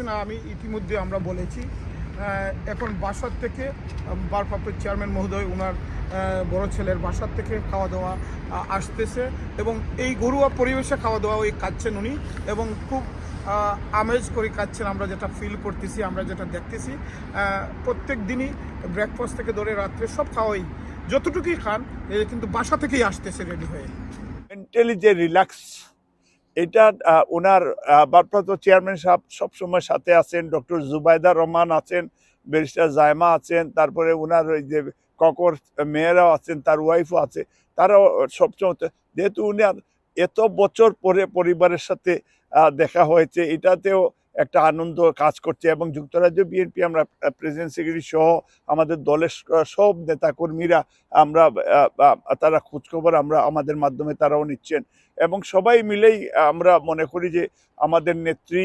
না আমি ইতিমধ্যে আমরা বলেছি এখন বাসার থেকে আহ, ভারপ্রাপ্ত চেয়ারম্যান মহোদয় ওনার বড় ছেলের বাসার থেকে খাওয়া দাওয়া আসতেছে এবং এই ঘরোয়া পরিবেশে খাওয়া দাওয়া ওই খাচ্ছেন উনি এবং খুব আমেজ করে খাচ্ছেন আমরা যেটা ফিল করতেছি আমরা যেটা দেখতেছি। প্রত্যেক দিনই ব্রেকফাস্ট থেকে ধরে রাত্রে সব খাওয়াই যতটুকুই খান কিন্তু বাসা থেকেই আসতেছে রেডি হয়ে। মেন্টালি যে রিল্যাক্স এটা ওনার ভারপ্রাপ্ত চেয়ারম্যান সাহেব সবসময় সাথে আছেন, ডক্টর জুবাইদা রহমান আছেন, ব্যারিস্টার জায়মা আছেন, তারপরে ওনার ওই যে ককর মেয়েরাও আছেন, তার ওয়াইফও আছে, তারাও সবসময় যেহেতু উনার এত বছর পরে পরিবারের সাথে দেখা হয়েছে, এটাতেও একটা আনন্দ কাজ করছে এবং যুক্তরাজ্য বিএনপি আমরা প্রেসিডেন্ট সেক্রেটারি সহ আমাদের দলের সব নেতাকর্মীরা আমরা তারা খোঁজখবর আমরা আমাদের মাধ্যমে তারাও নিচ্ছেন। এবং সবাই মিলেই আমরা মনে করি যে আমাদের নেত্রী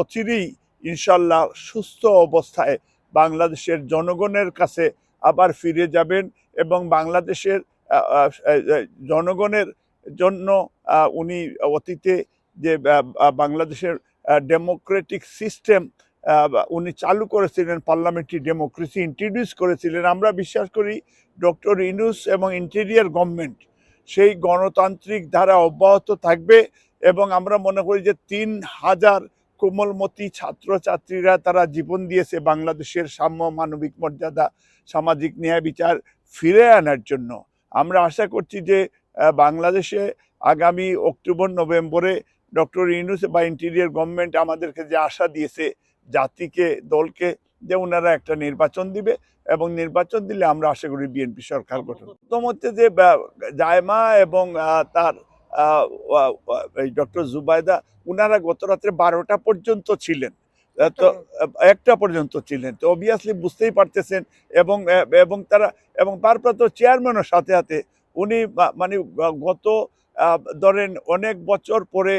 অচিরেই ইনশাল্লাহ সুস্থ অবস্থায় বাংলাদেশের জনগণের কাছে আবার ফিরে যাবেন এবং বাংলাদেশের জনগণের জন্য উনি অতীতে যে বাংলাদেশের ডেমোক্রেটিক সিস্টেম উনি চালু করেছিলেন পার্লামেন্টারি ডেমোক্রেসি ইন্ট্রোডিউস করেছিলেন। আমরা বিশ্বাস করি ডক্টর ইনুস এবং ইন্টেরিয়ার গভর্নমেন্ট সেই গণতান্ত্রিক ধারা অব্যাহত থাকবে এবং আমরা মনে করি যে তিন হাজার কোমলমতি ছাত্রছাত্রীরা তারা জীবন দিয়েছে বাংলাদেশের সাম্য মানবিক মর্যাদা, সামাজিক ন্যায় বিচার ফিরে আনার জন্য। আমরা আশা করছি যে বাংলাদেশে আগামী অক্টোবর, নভেম্বরে ডক্টর ইউনুস বা ইন্টেরিয়ার গভর্নমেন্ট আমাদেরকে যে আশা দিয়েছে জাতিকে, দলকে, যে ওনারা একটা নির্বাচন দিবে এবং নির্বাচন দিলে আমরা আশা করি বিএনপি সরকার গঠন। প্রথম হচ্ছে যে জায়মা এবং তার ডক্টর জুবায়দা, উনারা গত রাত্রে বারোটা পর্যন্ত ছিলেন। তো, একটা পর্যন্ত ছিলেন। তো অবভিয়াসলি বুঝতেই পারতেছেন এবং এবং তারা, এবং ভারপ্রাপ্ত চেয়ারম্যানের সাথে সাথে উনি মানে গত ধরেন অনেক বছর পরে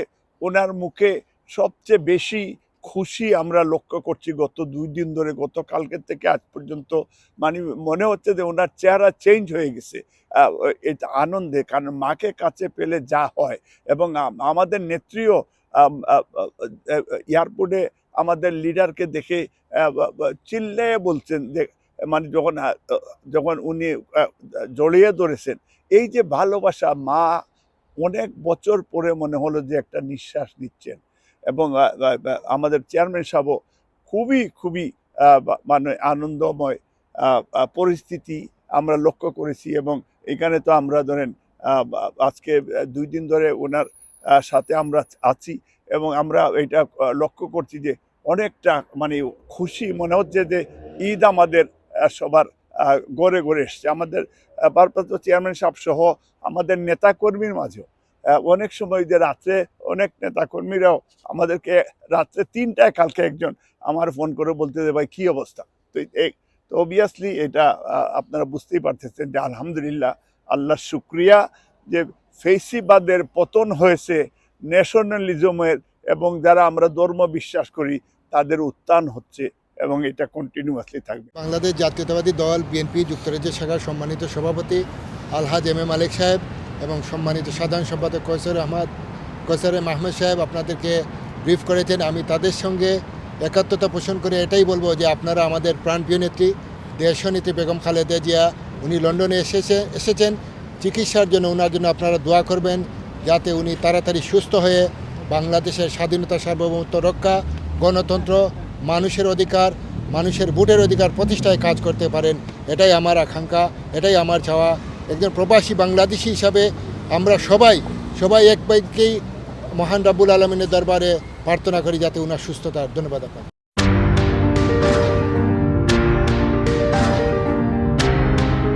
ওনার মুখে সবচেয়ে বেশি খুশি আমরা লক্ষ্য করছি গত দুই দিন ধরে গত কালকের থেকে আজ পর্যন্ত। মানে মনে হচ্ছে যে ওনার চেহারা চেঞ্জ হয়ে গেছে। এটা আনন্দে, কারণ মাকে কাছে পেলে যা হয়। এবং আমাদের নেত্রীও এয়ারপোর্টে আমাদের লিডারকে দেখে চিল্লে বলছেন যে মানে যখন যখন উনি জড়িয়ে ধরেছেন, এই যে ভালোবাসা মা অনেক বছর পরে মনে হলো যে একটা নিঃশ্বাস নিচ্ছেন। এবং আমাদের চেয়ারম্যান সাহেবও খুবই খুবই মানে আনন্দময় পরিস্থিতি আমরা লক্ষ্য করেছি এবং এখানে তো আমরা ধরেন আজকে দুই দিন ধরে ওনার সাথে আমরা আছি এবং আমরা এটা লক্ষ্য করছি যে অনেকটা মানে খুশি মনে হচ্ছে যে ঈদ আমাদের সবার গড়ে গড়ে এসছে। আমাদের ভারপ্রাপ্ত চেয়ারম্যান সাহেব সহ আমাদের নেতাকর্মীর মাঝেও অনেক সময় যে রাত্রে অনেক নেতাকর্মীরাও আমাদেরকে রাত্রে তিনটায় কালকে একজন আমার ফোন করে বলতে যে ভাই, কী অবস্থা? তো তো অবভিয়াসলি এটা আপনারা বুঝতেই পারতেছেন যে আলহামদুলিল্লাহ আল্লাহ শুক্রিয়া যে ফেসিবাদের পতন হয়েছে ন্যাশনালিজমের এবং যারা আমরা ধর্ম বিশ্বাস করি তাদের উত্থান হচ্ছে এবং এটা কন্টিনিউয়াসলি থাকবে। বাংলাদেশ জাতীয়তাবাদী দল, বিএনপি যুক্তরাজ্যের শাখার সম্মানিত সভাপতি আলহাজ এম এ মালিক সাহেব এবং সম্মানিত সাধারণ সম্পাদক কৈসর আহমদ। কৈসর এম সাহেব আপনাদেরকে ব্রিফ করেছেন। আমি তাদের সঙ্গে একাত্মতা পোষণ করে এটাই বলব যে আপনারা আমাদের প্রাণপ্রিয় নেত্রী দেশনেত্রী বেগম খালেদা জিয়া, উনি লন্ডনে এসেছে, এসেছেন। চিকিৎসার জন্য ওনার জন্য আপনারা দোয়া করবেন যাতে উনি তাড়াতাড়ি সুস্থ হয়ে বাংলাদেশের স্বাধীনতা সার্বভৌমত্ব রক্ষা, গণতন্ত্র, মানুষের অধিকার, মানুষের ভোটের অধিকার প্রতিষ্ঠায় কাজ করতে পারেন। এটাই আমার আকাঙ্ক্ষা, এটাই আমার চাওয়া। একজন প্রবাসী বাংলাদেশি হিসাবে আমরা সবাই সবাই এক বাইককেই মহান রাবুল আলমিনের দরবারে প্রার্থনা করি যাতে ওনার সুস্থতার। ধন্যবাদ আপনার